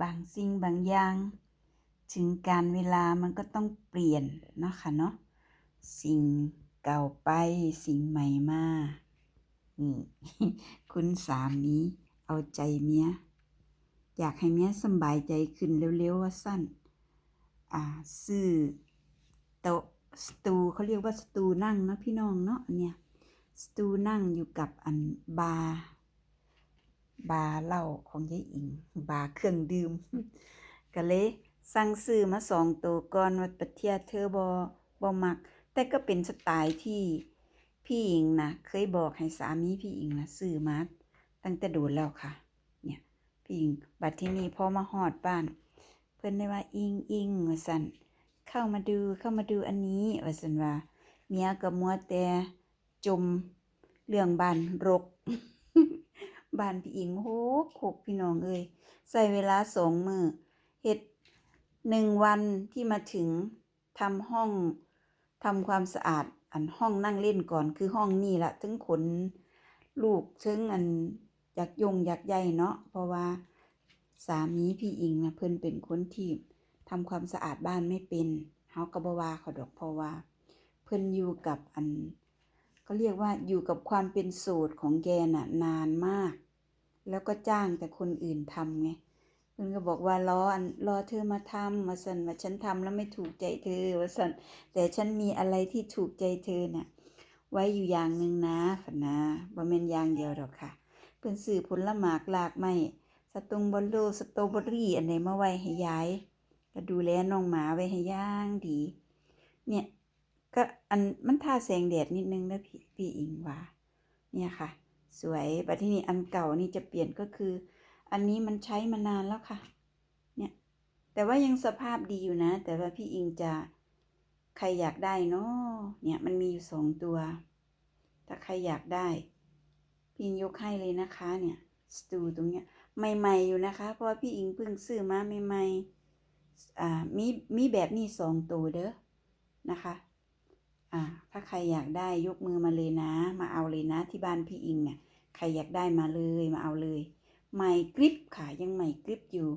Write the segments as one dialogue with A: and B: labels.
A: บางสิ่งบางอย่าง ถึงการเวลามันก็ต้องเปลี่ยนเนาะค่ะเนาะสิ่งเก่าไปสิ่งใหม่มานี่คุณสามีเอาใจเมียอยากให้เมียสบายใจขึ้นเร็วๆว่าสั้น อ่าซื้อโต๊ะสตูเขาเรียกว่าสตูนั่งเนาะพี่น้องเนาะเนี่ยสตูนั่งอยู่กับอันบาร์ บาร์เหล้าของยายอิง บาร์เครื่องดื่มก็เลยสั่งซื้อมาสองตัวก่อนว่าปะเทียเธอบ่บ่มัก แต่ก็เป็นสไตล์ที่พี่อิงนะเคยบอกให้สามีพี่อิงนะซื้อมาตั้งแต่โดนแล้วค่ะ เนี่ยพี่อิงบัดที่นี้พอมาฮอดบ้าน เพิ่อนได้ว่าอิงอิงว่าซั่นเข้ามาดูเข้ามาดูอันนี้ว่าซั่นว่าเมียก็มัวแต่จมเรื่องบ้านรก บ้านพี่อิงโหกโคกพี่น้องเอ้ยใส่เวลาสองมือเฮ็ดหนึ่งวันที่มาถึงทำห้องทำความสะอาดอันห้องนั่งเล่นก่อนคือห้องนี่ละถึงขนลูกถึงอันอยากยงอยากใยเนาะเพราะว่าสามีพี่อิงนะเพิ่นเป็นคนที่ทำความสะอาดบ้านไม่เป็นเฮาก็บ่ว่าเขาดอกเพราะว่า เพิ่นอยู่กับอัน ก็เรียกว่าอยู่กับความเป็นโสดของแกน่ะนานมาก แล้วก็จ้างแต่คนอื่นทำไงเพิ่นก็บอกว่ารออันรอเธอมาทำว่าซั่นว่าฉันทำแล้วไม่ถูกใจเธอว่าซั่นแต่ฉันมีอะไรที่ถูกใจเธอน่ะ ไว้อยู่อย่างหนึ่งนะฝันนะบ่แม่นอย่างเดียวดอกค่ะ เพิ่นซื้อผลหมากหลากไม้สตรงบอลโลสตรอเบอรี่อันไหนมาไว้ให้ยายก็ดูแลน้องหมาไว้ให้ย่างดี เนี่ยก็อันมันทาแสงแดดนิดนึงนะพี่พี่อิงว่า เนี่ยค่ะ สวยบัดที่นี่อันเก่านี่จะเปลี่ยนก็คือ อันนี้มันใช้มานานแล้วค่ะ เนี่ย แต่ว่ายังสภาพดีอยู่นะ แต่ว่าพี่อิงจะใครอยากได้เนาะเนี่ยมันมีอยู่สองตัว ถ้าใครอยากได้ พี่อิงยกให้เลยนะคะเนี่ยสตูตรงเนี้ยใหม่ๆอยู่นะคะ เพราะว่าพี่อิงเพิ่งซื้อมาใหม่ๆอ่ามีมีแบบนี้สองตัวเด้อนะคะอ่าถ้าใครอยากได้ยกมือมาเลยนะ มาเอาเลยนะที่บ้านพี่อิงเนี่ย ใครอยากได้มาเลยมาเอาเลยใหม่กริบค่ะยังใหม่กริบอยู่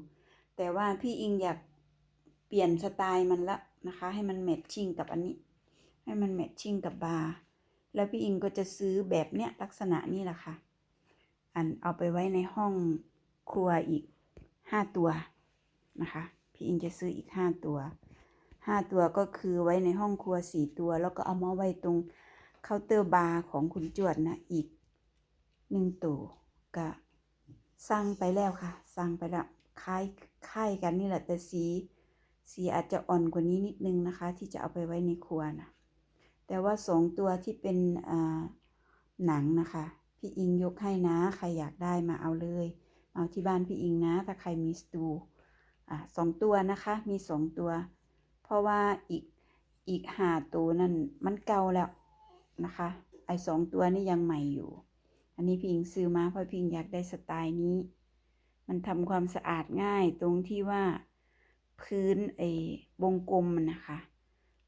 A: แต่ว่าพี่อิงอยากเปลี่ยนสไตล์มันละนะคะ ให้มันแมทชิ่งกับอันนี้ ให้มันแมทชิ่งกับบาร์แล้วพี่อิงก็จะซื้อแบบเนี้ยลักษณะนี้แหละค่ะ อันเอาไปไว้ในห้องครัวอีกห้าตัวนะคะ พี่อิงจะซื้ออีกห้าตัวห้าตัวก็คือไว้ในห้องครัวสี่ตัว แล้วก็เอามาไว้ตรงเคาน์เตอร์บาร์ของคุณจวดนะอีก หนึ่งตัวก็สั่งไปแล้วค่ะ สั่งไปแล้วคล้ายคล้ายกันนี่แหละแต่สีสีอาจจะอ่อนกว่านี้นิดนึงนะคะ ที่จะเอาไปไว้ในครัวนะแต่ว่าสองตัวที่เป็นอ่าหนังนะคะ พี่อิงยกให้นะ ใครอยากได้มาเอาเลย เอาที่บ้านพี่อิงนะ ถ้าใครมีสตูอ่าสองตัวนะคะ มีสองตัว เพราะว่าอีกอีกหาตัวนั่นมันเก่าแล้วนะคะ ไอ้สองตัวนี่ยังใหม่อยู่ อันนี้พิงซื้อมาเพราะพิงอยากได้สไตล์นี้ มันทำความสะอาดง่ายตรงที่ว่าพื้นไอ้วงกลมมันนะคะ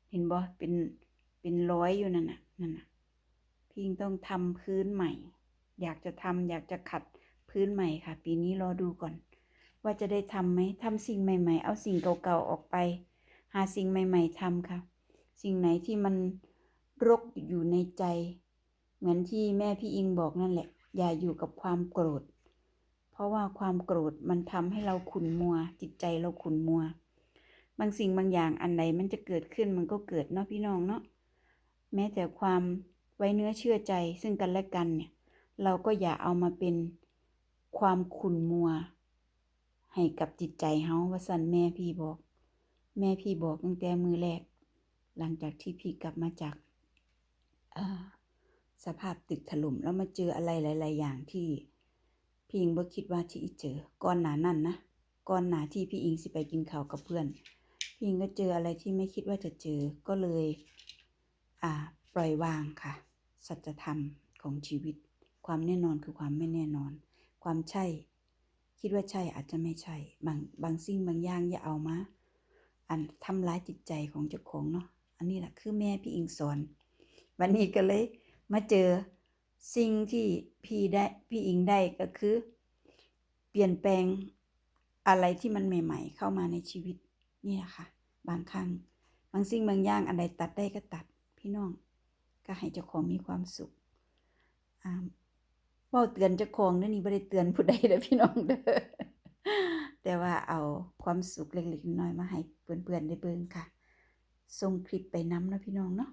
A: เห็นบ่เป็นเป็นร้อยอยู่นั่นน่ะนั่นน่ะพิงต้องทำพื้นใหม่ อยากจะทำอยากจะขัดพื้นใหม่ค่ะ ปีนี้รอดูก่อน ว่าจะได้ทำไหมทำสิ่งใหม่ ๆ เอาสิ่งเก่าๆออกไป หาสิ่งใหม่ ๆทำค่ะ สิ่งไหนที่มันรกอยู่ในใจ เหมือนที่แม่พี่อิงบอกนั่นแหละ อย่าอยู่กับความโกรธ เพราะว่าความโกรธมันทำให้เราขุนมัว จิตใจเราขุนมัว บางสิ่งบางอย่างอันใดมันจะเกิดขึ้นมันก็เกิดเนาะพี่น้องเนาะแม้แต่ความไว้เนื้อเชื่อใจซึ่งกันและกันเนี่ย เราก็อย่าเอามาเป็นความขุนมัว ให้กับจิตใจเฮาว่าสันแม่พี่บอก แม่พี่บอกตั้งแต่มือแรก หลังจากที่พี่กลับมาจากอ่า สภาพตึกถล่มแล้วมาเจออะไรหลาย ๆ อย่างที่พี่อิงบ่คิดว่าที่อีเจอก่อนหน้านั้นนะก่อนหน้าที่พี่อิงสิไปกินข้าวกับเพื่อน พี่อิงก็เจออะไรที่ไม่คิดว่าจะเจอก็เลย อ่า ปล่อยวางค่ะ สัจธรรมของชีวิต ความแน่นอนคือความไม่แน่นอน ความใช่ คิดว่าใช่อาจจะไม่ใช่ บางบางสิ่งบางอย่างอย่าเอามาอันทำร้ายจิตใจของเจ้าของเนาะอันนี้แหละคือแม่พี่อิงสอน วันนี้ก็เลย มาเจอสิ่งที่พี่ได้พี่อิงได้ก็คือ เปลี่ยนแปลงอะไรที่มันใหม่ ๆ เข้ามาในชีวิตนี่แหละค่ะ บางครั้งบางสิ่งบางอย่างอันใดตัดได้ก็ตัด พี่น้อง ก็ให้เจ้าของมีความสุขอ่าเว้าเตือนเจ้าของเด้อนี่บ่ได้เตือนผู้ใดเด้อพี่น้องเด้อแต่ว่าเอาความสุขเล็กๆน้อยๆมาให้เพื่อนๆได้เบิ่งค่ะส่งคลิปไปน้ำนะพี่น้องเนาะ